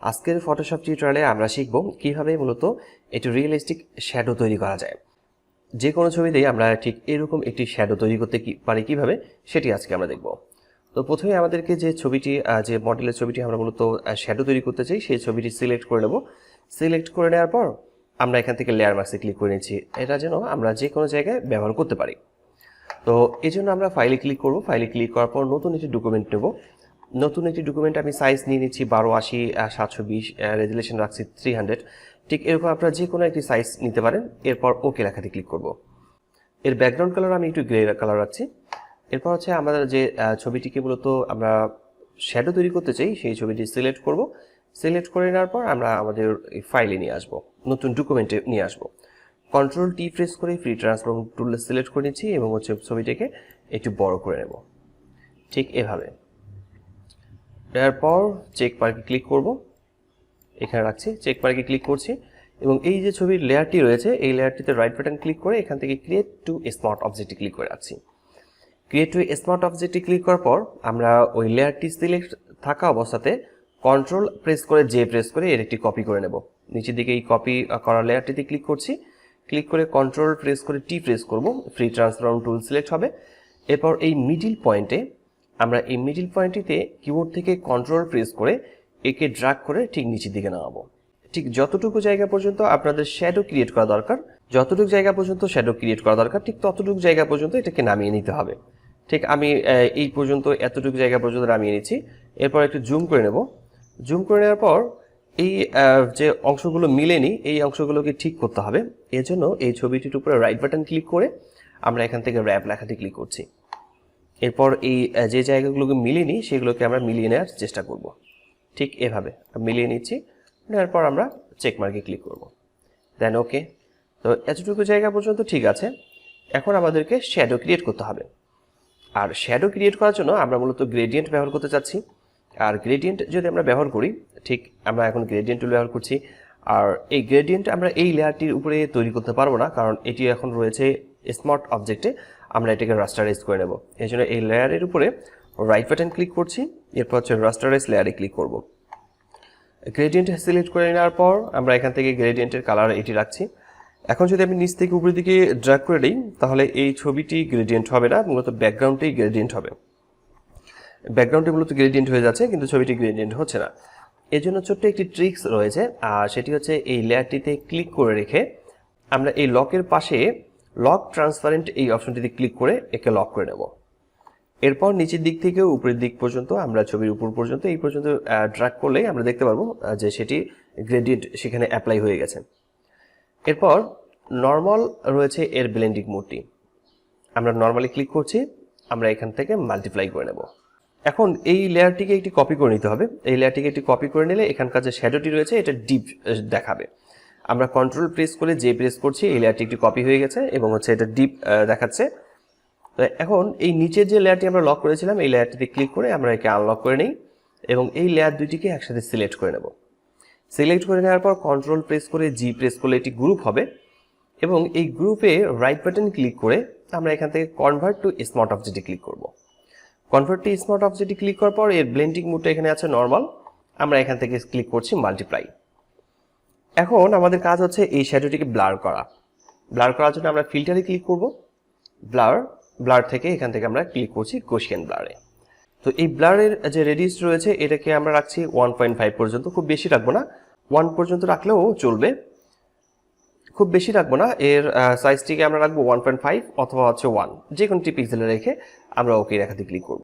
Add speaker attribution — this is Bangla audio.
Speaker 1: আজকের ফটোশপ টিউটোরিয়ালে আমরা শিখব কীভাবে মূলত একটি রিয়েলিস্টিক শ্যাডো তৈরি করা যায়। যে কোনো ছবিতেই আমরা ঠিক এরকম একটি শ্যাডো তৈরি করতে পারি কীভাবে, সেটি আজকে আমরা দেখব। তো প্রথমে আমাদেরকে যে ছবিটি যে মডেলের ছবিটি আমরা মূলত শ্যাডো তৈরি করতে চাই, সেই ছবিটি সিলেক্ট করে নেব। সিলেক্ট করে নেওয়ার পর আমরা এখান থেকে লেয়ার মার্কসে ক্লিক করে নিচ্ছি। এটা যেন আমরা যে কোনো জায়গায় ব্যবহার করতে পারি। তো এই জন্য আমরা ফাইলে ক্লিক করব। ফাইলে ক্লিক করার পর নতুন একটি ডকুমেন্ট নেব। নতুন একটি ডকুমেন্ট আমি সাইজ নিয়ে নিচ্ছি বারো আশি সাতশো বিশ রেজুলেশন রাখছি থ্রি হান্ড্রেড ঠিক এরকম আপনারা যে কোনো একটি সাইজ নিতে পারেন, এরপর ওকে লেখাতে ক্লিক করব। এর ব্যাকগ্রাউন্ড কালার আমি একটু গ্রে কালার রাখছি। এরপর হচ্ছে আমাদের যে ছবিটিকে মূলত আমরা শ্যাডো তৈরি করতে চাই, সেই ছবিটি সিলেক্ট করব। সিলেক্ট করে নেওয়ার পর আমরা আমাদের এই ফাইলে নিয়ে আসব। নতুন ডকুমেন্টে নিয়ে আসব। কন্ট্রোল টি প্রেস করে ফ্রি ট্রান্সফর্ম টুল সিলেক্ট করে নিচ্ছি এবং হচ্ছে ছবিটাকে একটু বড় করে নেব। ঠিক এভাবে। এরপর চেক পার্কে ক্লিক করব। এখানে রাখছি চেক পার্কে ক্লিক করছি। এবং এই যে ছবির লেয়ারটি রয়েছে, এই লেয়ারটিতে রাইট বাটন ক্লিক করে এখান থেকে ক্রিয়েট টু স্মার্ট অবজেক্টে ক্লিক করে রাখছি। ক্রিয়েট টু স্মার্ট অবজেক্টে ক্লিক করার পর আমরা ওই লেয়ারটি সিলেক্ট থাকা অবস্থাতে কন্ট্রোল প্রেস করে জে প্রেস করে এর একটি কপি করে নেব। নিচের দিকে এই কপি করা লেয়ারটিতে ক্লিক করছি। ক্লিক করে কন্ট্রোল প্রেস করে টি প্রেস করব। ফ্রি ট্রান্সফর্ম টুল সিলেক্ট হবে। এরপর এই মিডিল পয়েন্টে আমরা এই মিডিল পয়েন্টটিতে কিবোর্ড থেকে কন্ট্রোল প্রেস করে একে ড্রাগ করে ঠিক নিচের দিকে নামাবো। ঠিক যতটুকু জায়গা পর্যন্ত আপনাদের শ্যাডো ক্রিয়েট করা দরকার, যতটুকু জায়গা পর্যন্ত শ্যাডো ক্রিয়েট করা দরকার, ঠিক ততটুকু জায়গা পর্যন্ত এটাকে নামিয়ে নিতে হবে। ঠিক আমি এই পর্যন্ত এতটুকু জায়গা পর্যন্ত নামিয়ে নিচ্ছি। এরপর একটু জুম করে নেব। জুম করে নেওয়ার পর এই যে অংশগুলো মিলেনি, এই অংশগুলোকে ঠিক করতে হবে। এজন্য এই ছবিটির উপরে রাইট বাটন ক্লিক করে আমরা এখান থেকে র্যাপ লেখাটি ক্লিক করছি। এরপর এই যে জায়গাগুলোকে মিলিয়ে নিই, সেগুলোকে আমরা মিলিয়ে নেওয়ার চেষ্টা করব। ঠিক এভাবে মিলিয়ে নিচ্ছি, নেওয়ার পর আমরা চেক মার্কে ক্লিক করব। দেন ওকে তো এতটুকু জায়গা পর্যন্ত ঠিক আছে। এখন আমাদেরকে শ্যাডো ক্রিয়েট করতে হবে। আর শ্যাডো ক্রিয়েট করার জন্য আমরা মূলত গ্রেডিয়েন্ট ব্যবহার করতে চাচ্ছি। আর গ্রেডিয়েন্ট যদি আমরা ব্যবহার করি, ঠিক আমরা এখন গ্রেডিয়েন্ট ব্যবহার করছি। আর এই গ্রেডিয়েন্ট আমরা এই লেয়ারটির উপরে তৈরি করতে পারব না, কারণ এটি এখন রয়েছে স্মার্ট অবজেক্টে আমরা এটাকে রাস্টারাইজ করে নেব। এই জন্য এই লেয়ারের উপরে রাইট বাটন ক্লিক করছি, এরপর হচ্ছে রাস্টারাইজ লেয়ারে ক্লিক করব। গ্রেডিয়েন্ট সিলেক্ট করে নেওয়ার পর আমরা এখান থেকে গ্রেডিয়েন্টের কালার এটি রাখছি। এখন যদি আমি নিচ থেকে উপরের দিকে ড্র্যাগ করে দিই, তাহলে এই ছবিটি গ্রেডিয়েন্ট হবে না, মূলত ব্যাকগ্রাউন্ডেই গ্রেডিয়েন্ট হবে। ব্যাকগ্রাউন্ডে মূলত গ্রেডিয়েন্ট হয়ে যাচ্ছে, কিন্তু ছবিটি গ্রেডিয়েন্ট হচ্ছে না। এর জন্য ছোট্ট একটি ট্রিক্স রয়েছে, আর সেটি হচ্ছে এই লেয়ারটিতে ক্লিক করে রেখে আমরা এই লকের পাশে লক ট্রান্সপারেন্ট এই অপশনটিতে ক্লিক করে একে লক করে নেব। এরপর নিচের দিক থেকে উপরের দিক পর্যন্ত আমরা ছবির উপর পর্যন্ত, এই পর্যন্ত ড্র্যাগ করলেই আমরা দেখতে পারব যে সেটি গ্রেডিয়েন্ট সেখানে অ্যাপ্লাই হয়ে গেছে। এরপর নর্মাল রয়েছে এর ব্লেন্ডিং মোডটি আমরা নর্মালি ক্লিক করছি, আমরা এখান থেকে মাল্টিপ্লাই করে নেব। এখন এই লেয়ারটিকে একটি কপি করে নিতে হবে। এই লেয়ারটিকে একটি কপি করে নিলে এখানকার যে শ্যাডোটি রয়েছে, এটা ডিপ দেখাবে। আমরা কন্ট্রোল প্রেস করে যে প্রেস করছি, এই লেয়ারটি একটি কপি হয়ে গেছে এবং হচ্ছে এটা ডিপ দেখাচ্ছে। তো এখন এই নিচের যে লেয়ারটি আমরা লক করেছিলাম, এই লেয়ারটিতে ক্লিক করে আমরা একে আনলক করে নিই এবং এই লেয়ার দুইটিকে একসাথে সিলেক্ট করে নেব। সিলেক্ট করে নেওয়ার পর কন্ট্রোল প্রেস করে জি প্রেস করলে এটি গ্রুপ হবে এবং এই গ্রুপে রাইট বাটন ক্লিক করে আমরা এখান থেকে কনভার্ট টু স্মার্ট অবজেক্টে ক্লিক করব। কনভার্ট টু স্মার্ট অবজেক্টে ক্লিক করার পর এর ব্লেন্ডিং মুডটা এখানে আছে নর্মাল আমরা এখান থেকে ক্লিক করছি মাল্টিপ্লাই এখন আমাদের কাজ হচ্ছে এই শ্যাডোটিকে ব্লার করা। ব্লার করার জন্য আমরা ফিল্টারে ক্লিক করব। ব্লার ব্লার থেকে এখান থেকে আমরা ক্লিক করছি কোশিয়ান ব্লারে। তো এই ব্লারের যে রেডিউস রয়েছে, এটাকে আমরা রাখছি ওয়ান পয়েন্ট ফাইভ পর্যন্ত। খুব বেশি রাখব না। ওয়ান পর্যন্ত রাখলেও চলবে। খুব বেশি রাখব না। এর সাইজটিকে আমরা রাখব ওয়ান পয়েন্ট ফাইভ অথবা হচ্ছে ওয়ান। যে কোনোটি পিক্সেলে রেখে আমরা ওকে রেখাতে ক্লিক করব।